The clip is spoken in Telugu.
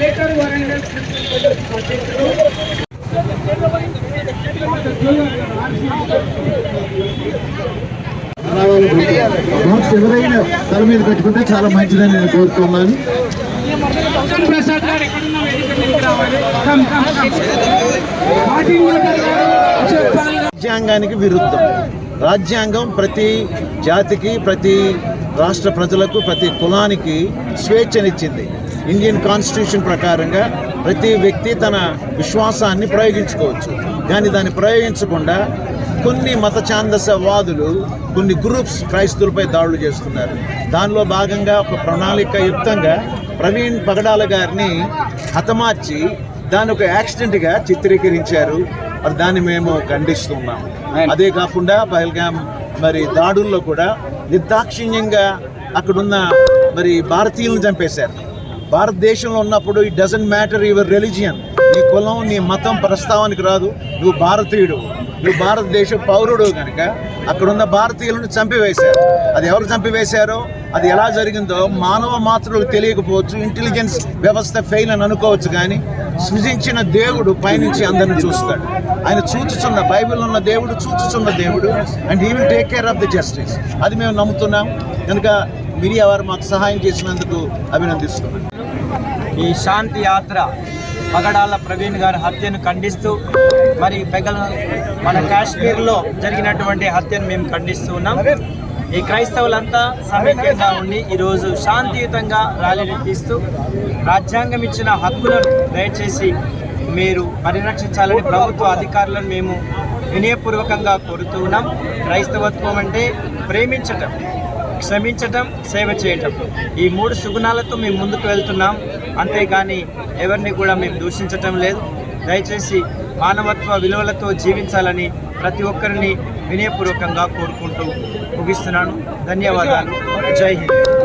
గ్రేటర్ తల మీద పెట్టుకుంటే చాలా మంచిదని నేను కోరుతున్నాను. రాజ్యాంగానికి విరుద్ధం. రాజ్యాంగం ప్రతి జాతికి ప్రతి రాష్ట్ర ప్రజలకు ప్రతి కులానికి స్వేచ్ఛనిచ్చింది. ఇండియన్ కాన్స్టిట్యూషన్ ప్రకారంగా ప్రతి వ్యక్తి తన విశ్వాసాన్ని ప్రయోగించుకోవచ్చు. కానీ దాన్ని ప్రయోగించకుండా కొన్ని మత ఛాందసవాదులు కొన్ని గ్రూప్స్ క్రైస్తవులపై దాడులు చేస్తున్నారు. దానిలో భాగంగా ఒక ప్రణాళికయుక్తంగా ప్రవీణ్ పగడాల గారిని హతమార్చి దాని ఒక యాక్సిడెంట్గా చిత్రీకరించారు. మరి దాన్ని మేము ఖండిస్తున్నాం. అదే కాకుండా పహల్గాం మరి దాడుల్లో కూడా నిర్దాక్షిణ్యంగా అక్కడున్న మరి భారతీయులను చంపేశారు. భారతదేశంలో ఉన్నప్పుడు it doesn't matter your religion నీ కులం నీ మతం ప్రస్తావానికి రాదు. నువ్వు భారతీయుడు. నువ్వు భారతదేశ పౌరుడు కనుక అక్కడున్న భారతీయులను చంపివేశారు. అది ఎవరు చంపివేశారో అది ఎలా జరిగిందో మానవ మాత్రులకు తెలియకపోవచ్చు ఇంటెలిజెన్స్ వ్యవస్థ ఫెయిల్ అని అనుకోవచ్చు కానీ సృజించిన దేవుడు పైనుంచి అందరిని చూస్తాడు. ఆయన చూచుచున్న బైబిల్ ఉన్న దేవుడు చూచుచున్న దేవుడు and he will take care of the justice అది మేము నమ్ముతున్నాం. కనుక మీడియా వారు మాకు సహాయం చేసినందుకు అభినందిస్తున్నాను. ఈ శాంతి యాత్ర పగడాల ప్రవీణ్ గారి హత్యను ఖండిస్తూ మరి పెగల మన కాశ్మీర్లో జరిగినటువంటి హత్యను మేము ఖండిస్తూ ఉన్నాం. ఈ క్రైస్తవులంతా సమైక్యంగా ఉండి ఈరోజు శాంతియుతంగా ర్యాలీని తీస్తూ రాజ్యాంగం ఇచ్చిన హక్కులను దయచేసి మీరు పరిరక్షించాలని ప్రభుత్వ అధికారులను మేము వినయపూర్వకంగా కోరుతూ ఉన్నాం. క్రైస్తవత్వం అంటే ప్రేమించటం. క్షమించటం సేవ చేయటం. ఈ మూడు సుగుణాలతో మేము ముందుకు వెళ్తున్నాం. అంతేగాని ఎవరిని కూడా మేము దూషించటం లేదు. దయచేసి మానవత్వ విలువలతో జీవించాలని ప్రతి ఒక్కరిని వినయపూర్వకంగా కోరుకుంటూ ముగిస్తున్నాను. ధన్యవాదాలు. జై హింద్.